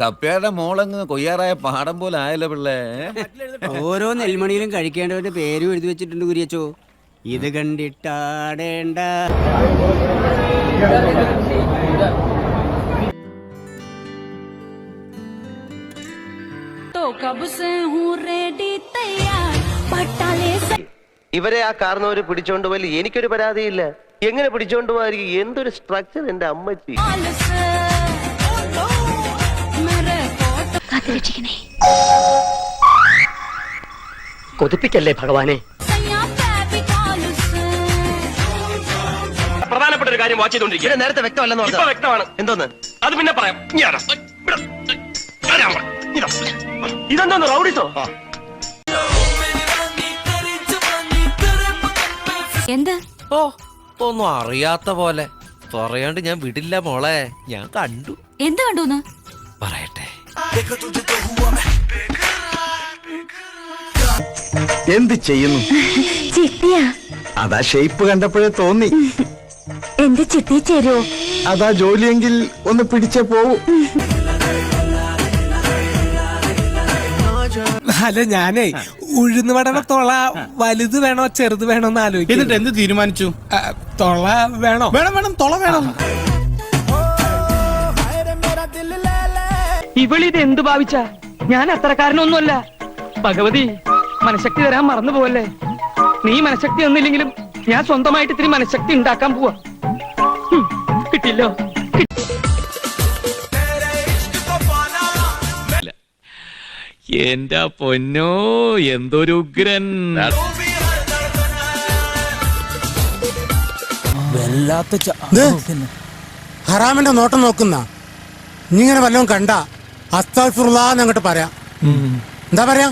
കപ്പയുടെ മോളങ്ങ് കൊയ്യാറായ പാടം പോലെ ആയല്ലോ പിള്ളേ. ഓരോ നെൽമണിയിലും കഴിക്കേണ്ടവന്റെ പേരും എഴുതി വെച്ചിട്ടുണ്ട് കുരിയച്ചോ. ഇത് കണ്ടിട്ടാടേണ്ട. ഇവരെ ആ കാർന്നവര് പിടിച്ചോണ്ട് പോയി എനിക്കൊരു പരാതിയില്ല. എങ്ങനെ പിടിച്ചോണ്ട് പോകാതിരിക്കും എന്തൊരു സ്ട്രക്ചർ എന്റെ അമ്മച്ചി. കൊതിപ്പിക്കല്ലേ ഭഗവാനെ? പ്രധാനപ്പെട്ട ഒരു കാര്യം വാച്ച് ചെയ്തോണ്ടിരിക്കുക. നേരത്തെ വ്യക്തമല്ലെന്ന് ഇപ്പൊ വ്യക്തമാണ്. എന്തോന്ന്? അത് പിന്നെ പറയാം. ഞാനാ. ഇതെന്തോന്ന് റൗഡിസോ എന്താ? ഓ ഒന്നും അറിയാത്ത പോലെ. പറയാണ്ട് ഞാൻ വിടില്ല മോളെ. ഞാൻ കണ്ടു. എന്ത് കണ്ടു പറയട്ടെ. എന്ത് ചെയ്യുന്നു? ചിട്ടിയാ. അതാ ഷേപ്പ് കണ്ടപ്പോഴേ തോന്നി. എന്റെ ചിട്ടി ചേരുവോ? അതാ ജോലിയെങ്കിൽ ഒന്ന് പിടിച്ചേ പോവൂ. അല്ല ഞാനേ ഉഴുന്ന് വേണോ തൊള വലുത് വേണോ ചെറുത് വേണോ എന്ന് ആലോചിക്കും എന്നിട്ട് എന്ത് തീരുമാനിച്ചു? തൊള വേണോ? വേണം വേണം തൊള വേണം. ഇവളിത് എന്ത് ഭാവിച്ച? ഞാൻ അത്രക്കാരനൊന്നുമല്ല. ഭഗവതി മനഃശക്തി തരാൻ മറന്നു പോവല്ലേ? നീ മനഃശക്തി ഒന്നില്ലെങ്കിലും ഞാൻ സ്വന്തമായിട്ട് ഇത്തിരി മനഃശക്തി ഉണ്ടാക്കാൻ പോവാ. കിട്ടില്ലോ എന്റെ പൊന്നോ എന്തൊരു ഉഗ്രൻ. ഹറാമിന്റെ നോട്ടം നോക്കുന്ന. നീ ഇങ്ങനെ വല്ലതും കണ്ട അസ്താഫുറുല്ലാന്ന് അങ്ങോട്ട് പറയാം. എന്താ പറയാ?